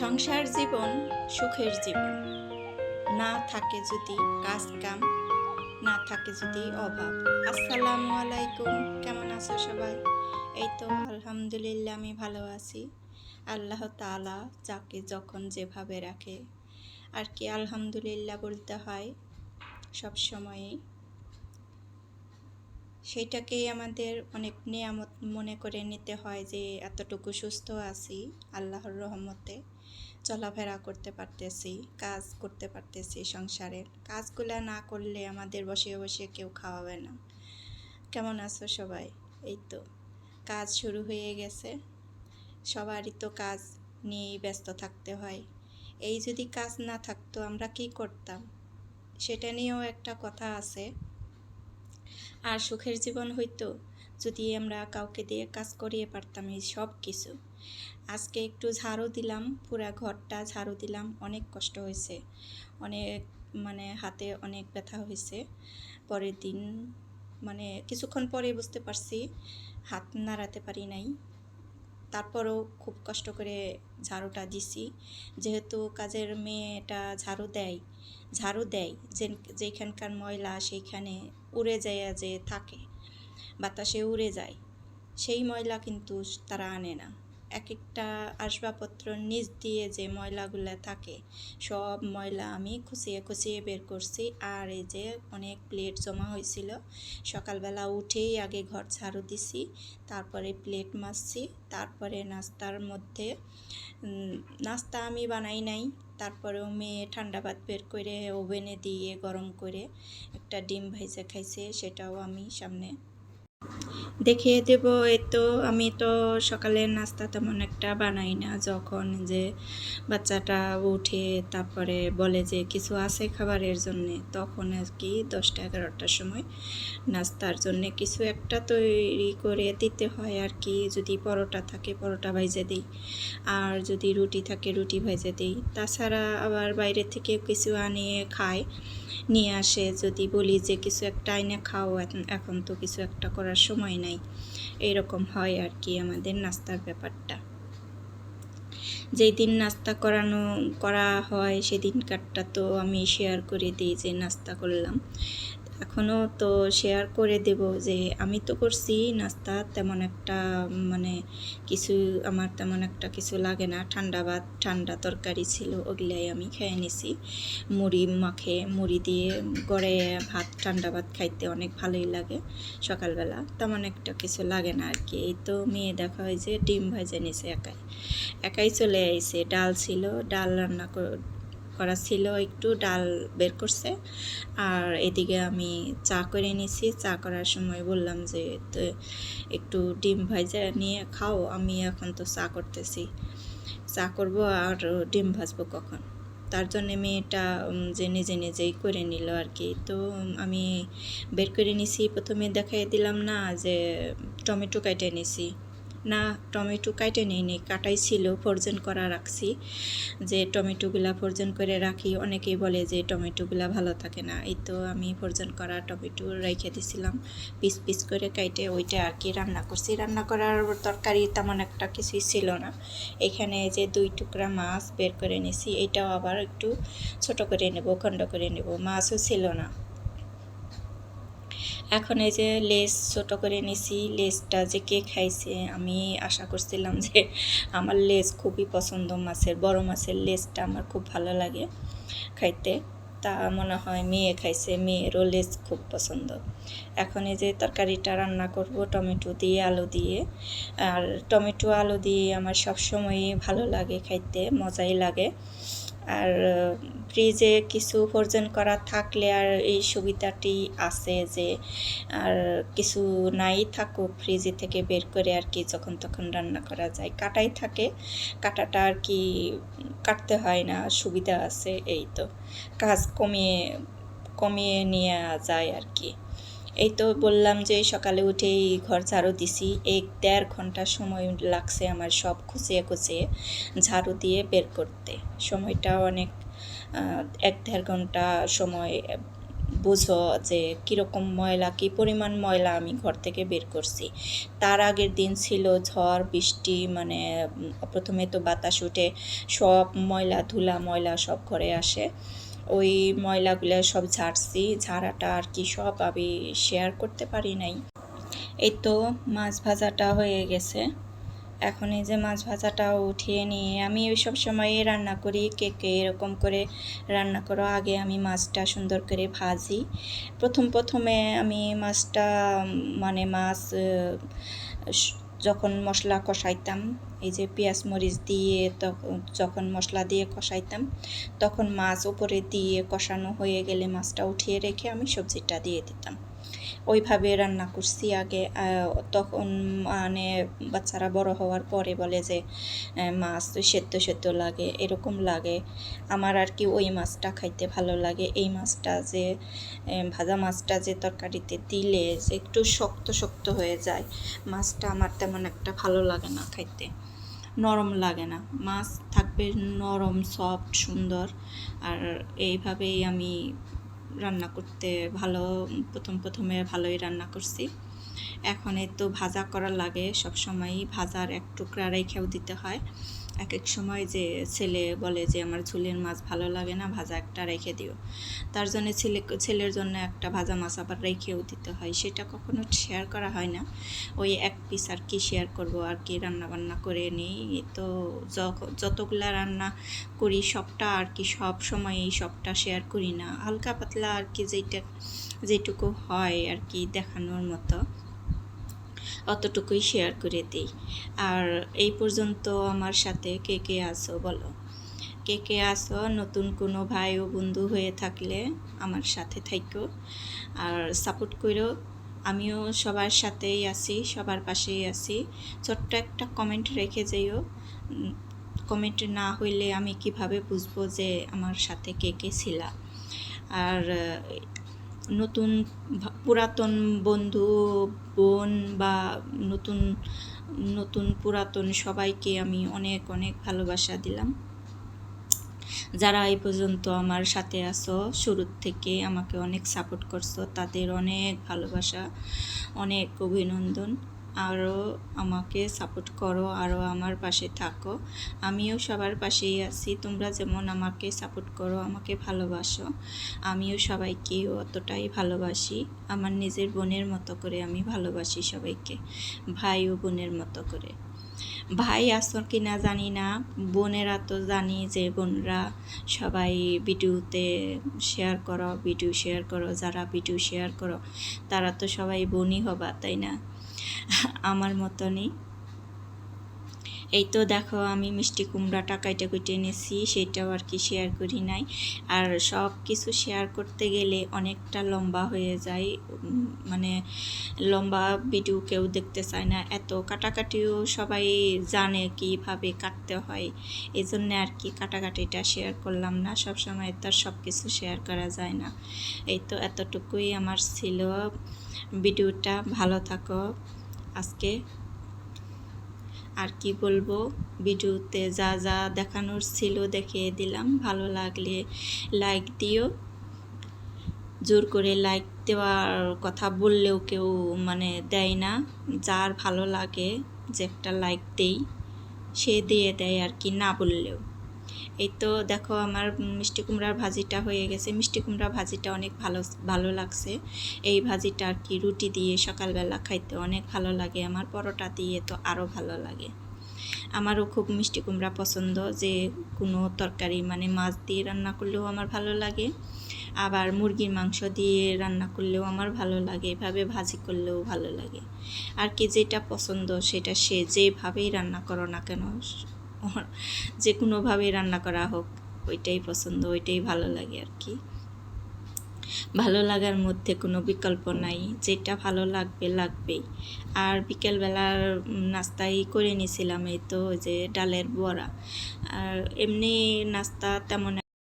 সংসার জীবন সুখের জীবন। না থাকে যদি কাজ কাম না থাকে যদি অভাব। আসসালামু আলাইকুম, কেমন আছো সবাই? এই তো আলহামদুলিল্লাহ আমি ভালো আছি। আল্লাহ তাআলা যাকে যখন যেভাবে রাখে, আর কি আলহামদুলিল্লাহ বলতে হয় সব সময়ই। সেইটাকেই আমাদের অনেক নিয়ামত মনে করে নিতে হয় যে, এতটুকু সুস্থ আছি আল্লাহর রহমতে। চলাফেরা করতে পারতেছি, কাজ করতে পারতেছি সংসারের কাজগুলো না করলে আমাদের বসে বসে কেউ খাওয়াবে না। কেমন আছো সবাই? এই তো, কাজ শুরু হয়ে গেছে। সবারই তো কাজ নিয়েই ব্যস্ত থাকতে হয়। এই যদি কাজ না থাকতো আমরা কি করতাম? সেটা নিয়েও একটা কথা আছে। আর সুখের জীবন হইতো যদি আমরা কাউকে দিয়ে কাজ করিয়ে পারতাম এই সব কিছু। আজকে একটু ঝাড়ু দিলাম, পুরা ঘরটা ঝাড়ু দিলাম, অনেক কষ্ট হয়েছে। অনেক মানে হাতে অনেক ব্যথা হয়েছে। পরের দিন মানে কিছুক্ষণ পরে বুঝতে পারছি, হাত নাড়াতে পারি নাই। তারপরও খুব কষ্ট করে ঝাড়ুটা দিছি। যেহেতু কাজের মেয়েটা ঝাড়ু দেয় ঝাড়ু দেয় যে যেখানকার ময়লা সেইখানে উড়ে যায় যে থাকে, বাতাসে উড়ে যায়, সেই ময়লা কিন্তু তারা আনে না। এক একটা আসবাবপত্র নিচ দিয়ে যে ময়লাগুলো থাকে, সব ময়লা আমি খুঁচিয়ে খুঁচিয়ে বের করছি। আর এই যে অনেক প্লেট জমা হয়েছিল, সকালবেলা উঠেই আগে ঘর ঝাড়ু দিছি, তারপরে প্লেট মাজছি, তারপরে নাস্তার মধ্যে নাস্তা আমি বানাই নাই, তারপরেও মেয়ে ঠান্ডা ভাত বের করে ওভেনে দিয়ে গরম করে একটা ডিম ভাইজা খাইছে, সেটাও আমি সামনে দেখিয়ে দেব, এই তো আমি তো সকালের নাস্তা তেমন একটা বানাই না। যখন যে বাচ্চাটা উঠে তারপরে বলে যে কিছু আছে খাবারের জন্য, তখন আর কি দশটা এগারোটার সময় নাস্তার জন্য কিছু একটা তৈরি করে দিতে হয় আর কি। যদি পরোটা থাকে, পরোটা ভাইজে দিই। আর যদি রুটি থাকে, রুটি ভাইজে দিই। তাছাড়া আবার বাইরে থেকে কিছু আনিয়ে খায়, নিয়ে আসে। যদি বলি যে কিছু একটা আইনে খাও এখন তো কিছু একটা করার সময় নাই। এরকম হয় আর কি আমাদের নাস্তার ব্যাপারটা। যেই দিন নাস্তা করানো, করা হয়, সেদিনকারটা তো আমি শেয়ার করে দিই যে নাস্তা করলাম। এখনও তো শেয়ার করে দেব যে আমি তো করছি, নাস্তা তেমন একটা মানে কিছু, আমার তেমন একটা কিছু লাগে না। ঠান্ডা ভাত, ঠান্ডা তরকারি ছিল, ওগুলাই আমি খেয়ে নিছি। মুড়ি মাখে, মুড়ি দিয়ে গড়ে ভাত, ঠান্ডা ভাত খাইতে অনেক ভালোই লাগে সকালবেলা, তেমন একটা কিছু লাগে না আর কি এই তো মেয়ে দেখা হয় যে ডিম ভাজে নিছে একাই। একাই চলে আইছে, ডাল ছিল, ডাল রান্না করা ছিল, একটু ডাল বের করছে। আর এদিকে আমি চা করে নিছি। চা করার সময় বললাম যে একটু ডিম ভাজা নিয়ে খাও, আমি এখন তো চা করতেছি। চা করব আর ডিম ভাজবো কখন? তার জন্যে মেয়েটা যে নিজে নিজেই করে নিল আর কি। তো আমি বের করে নিছি। প্রথমে দেখাই দিলাম না যে, টমেটো কেটে নিছি। না টমেটো কাটে নিইনি, কাটাই ছিল, ফরজেন করা রাখছি। যে টমেটোগুলা ফরজেন করে রাখি, অনেকেই বলে যে টমেটোগুলা ভালো থাকে না। এই তো আমি ফরজেন করা টমেটো রেখে দিছিলাম, পিস পিস করে কাইটে ওইটা আর কি রান্না করছি। রান্না করার তরকারি তেমন একটা কিছুই ছিল না। এখানে যে দুই টুকরা মাছ বের করে নিছি, এটাও আবার একটু ছোট করে নেব, খণ্ড করে নেব, মাছও ছিল না। এখন এই যে লেস ছোট করে নিছি, লেসটা যে কে খাইছে আমি আশা করছিলাম যে আমার লেস খুবই পছন্দ মাছের, বড় মাছের লেসটা আমার খুব ভালো লাগে খাইতে। তা মনে হয় মেয়ে খাইছে, মেয়েরও লেস খুব পছন্দ। এখন এই যে তরকারিটা রান্না করব, টমেটো দিয়ে, আলু দিয়ে। আর টমেটো, আলু দিয়ে আমার সবসময়ই ভালো লাগে খাইতে, মজাই লাগে। আর ফ্রিজে কিছু ফ্রোজেন করা থাকলে আর এই সুবিধাটি আছে যে, আর কিছু নাই থাকুক ফ্রিজে থেকে বের করে আর কি যখন তখন রান্না করা যায়। কাটাই থাকে, কাটাটা আর কি কাটতে হয় না, সুবিধা আছে এই তো। কাজ কমিয়ে কমিয়ে নিয়ে যায় আর কি। এই তো বললাম যে সকালে উঠেই ঘর ঝাড়ু দিছি। এক দেড় ঘণ্টা সময় লাগছে আমার সব খুঁচিয়ে খুঁচিয়ে ঝাড়ু দিয়ে বের করতে। সময়টা অনেক এক দেড় ঘণ্টা সময় বুঝো যে কীরকম ময়লা, কী পরিমাণ ময়লা আমি ঘর থেকে বের করছি। তার আগের দিন ছিল ঝড়, বৃষ্টি মানে প্রথমে তো বাতাস উঠে সব ময়লা, ধুলা ময়লা সব ঘরে আসে। ওই ময়লাগুলো সব ঝাড়ছি, ঝাড়াটা আর কি সব আমি শেয়ার করতে পারি নাই। এই তো মাছ ভাজাটা হয়ে গেছে। এখন এই যে মাছ ভাজাটা উঠিয়ে নিয়ে আমি ওই সব সময় রান্না করি, কে কে এরকম করে রান্না করো, আগে আমি মাছটা সুন্দর করে ভাজি। প্রথম প্রথমে আমি মাছটা মানে মাছ যখন মশলা কষাইতাম, এই যে পেঁয়াজ মরিচ দিয়ে তখন যখন মশলা দিয়ে কষাইতাম, তখন মাছ উপরে দিয়ে কষানো হয়ে গেলে মাছটা উঠিয়ে রেখে আমি সবজিটা দিয়ে দিতাম। ওইভাবে রান্না করছি আগে তখন মানে বাচ্চারা বড় হওয়ার পরে বলে যে মাছ সেদ্ধ সেদ্ধ লাগে, এরকম লাগে। আমার আর কি ওই মাছটা খাইতে ভালো লাগে। এই মাছটা যে ভাজা মাছটা যে তরকারিতে দিলে যে একটু শক্ত শক্ত হয়ে যায়, মাছটা আমার তেমন একটা ভালো লাগে না খাইতে। নরম লাগে না। মাছ থাকবে নরম, সফট, সুন্দর। আর এইভাবেই আমি রান্না করতে ভালো প্রথম প্রথমে ভালোই রান্না করছি। এখন এই তো ভাজা করার লাগে। সব সময়ই ভাজার এক টুকরা রেখেও দিতে হয়। এক এক সময় যে ছেলে বলে যে, আমার ঝুলের মাছ ভালো লাগে না, ভাজা একটা রেখে দিও। তার জন্য ছেলে, ছেলের জন্য একটা ভাজা মাছ আবার রেখেও দিতে হয়। সেটা কখনো শেয়ার করা হয় না। ওই এক পিস আর কি শেয়ার করব আর কি রান্না বান্না করে নিই। তো যতগুলা রান্না করি, সবটা আর কি সব সময়ই সবটা শেয়ার করি না। হালকা পাতলা আর কি যেটা যেটুকু হয় আর কি দেখানোর মতো। অতটুকুই শেয়ার করে দিই। আর এই পর্যন্ত আমার সাথে কে কে আসো বলো? কে কে আসো নতুন কোনো ভাই ও বন্ধু হয়ে থাকলে আমার সাথে থাইকো। আর সাপোর্ট করো। আমিও সবার সাথেই আছি, সবার পাশেই আছি। ছোট্ট একটা কমেন্ট রেখে যেও। কমেন্ট না হইলে আমি কীভাবে বুঝব যে আমার সাথে কে কে ছিলা? আর নতুন পুরাতন বন্ধু, বোন বা নতুন নতুন পুরাতন সবাইকে আমি অনেক অনেক ভালোবাসা দিলাম। যারা এই পর্যন্ত আমার সাথে আসো শুরুর থেকে আমাকে অনেক সাপোর্ট করছ, তাদের অনেক ভালোবাসা, অনেক অভিনন্দন। আরও আমাকে সাপোর্ট করো আরও আমার পাশে থাকো। আমিও সবার পাশেই আছি। তোমরা যেমন আমাকে সাপোর্ট করো, আমাকে ভালোবাসো, আমিও সবাইকে অতটাই ভালোবাসি। আমার নিজের বোনের মতো করে আমি ভালোবাসি সবাইকে, ভাই ও বোনের মতো করে। ভাই আসো কি না জানি না, বোনেরা তো জানি যে বোনরা সবাই ভিডিওতে শেয়ার করো, ভিডিও শেয়ার করো, যারা ভিডিও শেয়ার করো, তারা তো সবাই বোনই হবা, তাই না? আমার মতনই এই তো দেখো আমি মিষ্টি কুমড়াটা কাইটে কুইটে এনেছি সেটাও আর কি শেয়ার করি নাই। আর সব কিছু শেয়ার করতে গেলে অনেকটা লম্বা হয়ে যায় মানে লম্বা ভিডিও কেউ দেখতে চায় না। এত কাটাকাটিও সবাই জানে কীভাবে কাটতে হয় এই জন্য আর কি কাটাকাটিটা শেয়ার করলাম না। সব সময় তো আর সব কিছু শেয়ার করা যায় না। এই তো এতটুকুই আমার ছিল। ভিডিওটা ভালো থাকো। আজকে আর কি বলব? ভিডিওতে যা যা দেখানোর ছিল দেখিয়ে দিলাম। ভালো লাগলে লাইক দিও। জোর করে লাইক দেওয়ার কথা বললেও কেউ মানে দেয় না। যার ভালো লাগে যে একটা লাইক দেই, সে দিয়ে দেয় আর কি না বললেও। এই তো দেখো আমার মিষ্টি কুমড়ার ভাজিটা হয়ে গেছে। মিষ্টি কুমড়া ভাজিটা অনেক ভালো ভালো লাগছে। এই ভাজিটা আর কি রুটি দিয়ে সকালবেলা খাইতে অনেক ভালো লাগে। আমার পরোটা দিয়ে তো আরও ভালো লাগে। আমারও খুব মিষ্টি কুমড়া পছন্দ। যে কোনো তরকারি মানে মাছ দিয়ে রান্না করলেও আমার ভালো লাগে। আবার মুরগির মাংস দিয়ে রান্না করলেও আমার ভালো লাগে। এভাবে ভাজি করলেও ভালো লাগে। আর কি যেটা পছন্দ সেটা সে যেভাবেই রান্না করো না কেন যে কোনোভাবেই রান্না করা হোক, ওইটাই পছন্দ, ওইটাই ভালো লাগে আর কি। ভালো লাগার মধ্যে কোনো বিকল্প নাই, যেটা ভালো লাগবে, লাগবেই। আর বিকেলবেলার নাস্তাই করে নিয়েছিলাম এই তো যে ডালের বড়া। আর এমনি নাস্তা তেমন